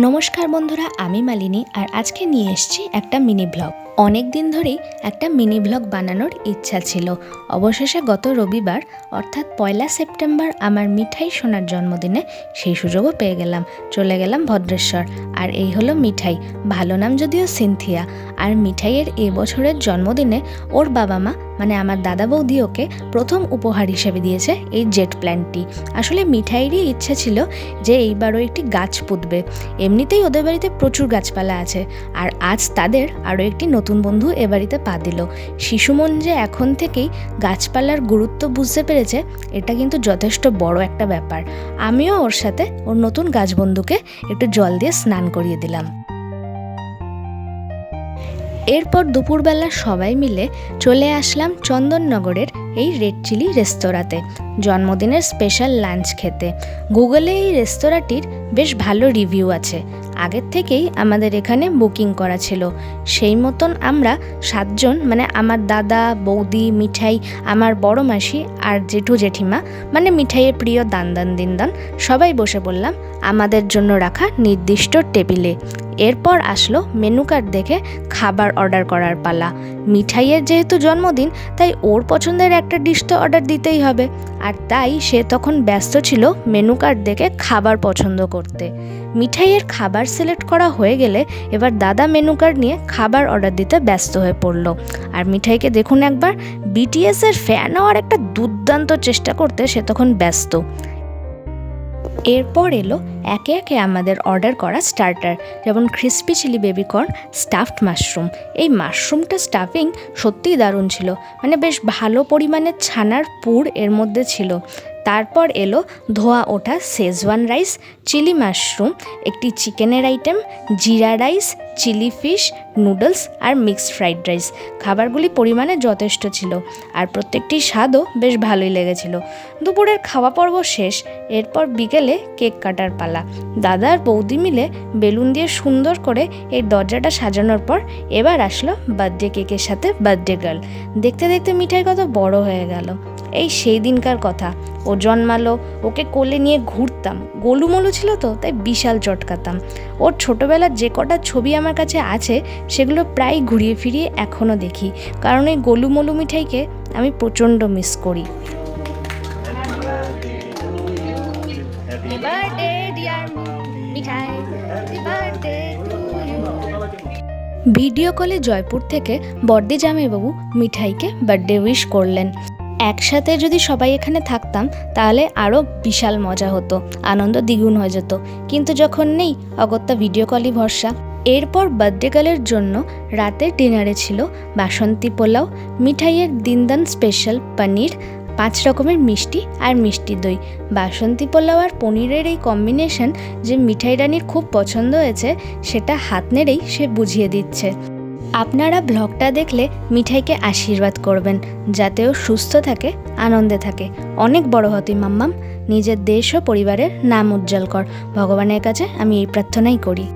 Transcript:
নমস্কার বন্ধুরা, আমি মালিনী আর আজকে নিয়ে এসছি একটা মিনি ব্লগ। অনেক দিন ধরেই একটা মিনি ব্লগ বানানোর ইচ্ছা ছিল। অবশেষে গত রবিবার, অর্থাৎ পয়লা সেপ্টেম্বর, আমার মিঠাই সোনার জন্মদিনে সেই সুযোগও পেয়ে গেলাম। চলে গেলাম ভদ্রেশ্বর। আর এই হলো মিঠাই। ভালো নাম যদিও সিনথিয়া। আর মিঠাইয়ের এ বছরের জন্মদিনে ওর বাবা মা মানে আমার দাদা বৌদি ওকে প্রথম উপহার হিসেবে দিয়েছে এই জেট প্ল্যান্টটি আসলে মিঠাইয়েরই ইচ্ছা ছিল যে এইবারও একটি গাছ পুঁতবে। এমনিতেই ওদের বাড়িতে প্রচুর গাছপালা আছে আর আজ তাদের আরও একটি নতুন বন্ধু এ বাড়িতে পা দিল। শিশুমন যে এখন থেকেই গাছপালার গুরুত্ব বুঝতে পেরেছে, এটা কিন্তু যথেষ্ট বড় একটা ব্যাপার। আমিও ওর সাথে ওর নতুন গাছ বন্ধুকে একটু জল দিয়ে স্নান করিয়ে দিলাম। এরপর দুপুরবেলা সবাই মিলে চলে আসলাম চন্দননগরের এই রেড চিলি রেস্তোরাঁতে। জন্মদিনের স্পেশাল লাঞ্চ খেতে। গুগলে এই রেস্তোরাঁটির বেশ ভালো রিভিউ আছে। আগের থেকেই আমাদের এখানে বুকিং করা ছিল। সেই মতন আমরা সাতজন মানে আমার দাদা, বৌদি, মিঠাই, আমার বড় মাসি আর জেঠু জেঠিমা মানে মিঠাইয়ের প্রিয় দানদান দিনদান সবাই বসে পড়লাম আমাদের জন্য রাখা নির্দিষ্ট টেবিলে। এরপর আসলো মেনু কার্ড দেখে খাবার অর্ডার করার পালা। মিঠাইয়ের যেহেতু জন্মদিন, তাই ওর পছন্দের একটা ডিশ তো অর্ডার দিতেই হবে। আর তাই সে তখন ব্যস্ত ছিল মেনু কার্ড দেখে খাবার পছন্দ করতে। মিঠাইয়ের খাবার সিলেক্ট করা হয়ে গেলে এবার দাদা মেনু কার্ড নিয়ে খাবার অর্ডার দিতে ব্যস্ত হয়ে পড়ল। আর মিঠাইকে দেখুন একবার বিটিএসের ফ্যান হওয়ার একটা দুর্দান্ত চেষ্টা করতে সে তখন ব্যস্ত। এরপর এলো একে একে আমাদের অর্ডার করা স্টার্টার যেমন crispy chilli baby corn stuffed mushroom এই মাশরুমটা স্টাফিং সত্যিই দারুণ ছিল। মানে বেশ ভালো পরিমাণে ছানার পুর এর মধ্যে ছিল। তারপর এলো ধোয়া ওঠা শেজওয়ান রাইস চিলি মাশরুম একটি চিকেনের item jeera rice chilli fish noodles আর মিক্সড ফ্রাইড রাইস খাবারগুলি পরিমাণে যথেষ্ট ছিল আর প্রত্যেকটি স্বাদও বেশ ভালোই লেগেছিল। দুপুরের খাওয়া পর্ব শেষ, এরপর বিকেলে কেক কাটার পালা। দাদা আর বৌদি মিলে বেলুন দিয়ে সুন্দর করে এই দরজাটা সাজানোর পর এবার আসলো বার্থডে কেকের সাথে বার্থডে গার্ল দেখতে দেখতে মিঠাই কত বড় হয়ে গেল। এই সেই দিনকার কথা। ও জন্মালো ওকে কোলে নিয়ে ঘুরতাম। গোলুমলু ছিল তো তাই বিশাল চটকাতাম। ওর ছোটোবেলার যে কটা ছবি আমার কাছে আছে সেগুলো প্রায় ঘুরিয়ে ফিরিয়ে এখনও দেখি। কারণ এই গোলুমলু মিঠাইকে আমি প্রচণ্ড মিস করি। ভিডিও কলে জয়পুর থেকে বর্দি জামাইবাবু মিঠাইকে বার্থডে উইশ করলেন। একসাথে যদি সবাই এখানে থাকতাম, তাহলে আরও বিশাল মজা হতো, আনন্দ দ্বিগুণ হয়ে যেত। কিন্তু যখন নেই, অগত্যা ভিডিও কলই ভরসা। এরপর বার্থডে গার্লের জন্য রাতের ডিনারে ছিল বাসন্তী পোলাও, মিঠাইয়ের দিনদান স্পেশাল পনির, পাঁচ রকমের মিষ্টি আর মিষ্টি দই। বাসন্তী পোলাও আর পনিরের এই কম্বিনেশন যে মিঠাই রানীর খুব পছন্দ হয়েছে, সেটা হাত নেড়েই সে বুঝিয়ে দিচ্ছে। আপনারা ব্লগটা দেখলে মিঠাইকে আশীর্বাদ করবেন, যাতে ও সুস্থ থাকে, আনন্দে থাকে। অনেক বড় হতি মাম্মাম। নিজের দেশ ও পরিবারের নাম উজ্জ্বল কর। ভগবানের কাছে আমি এই প্রার্থনাই করি।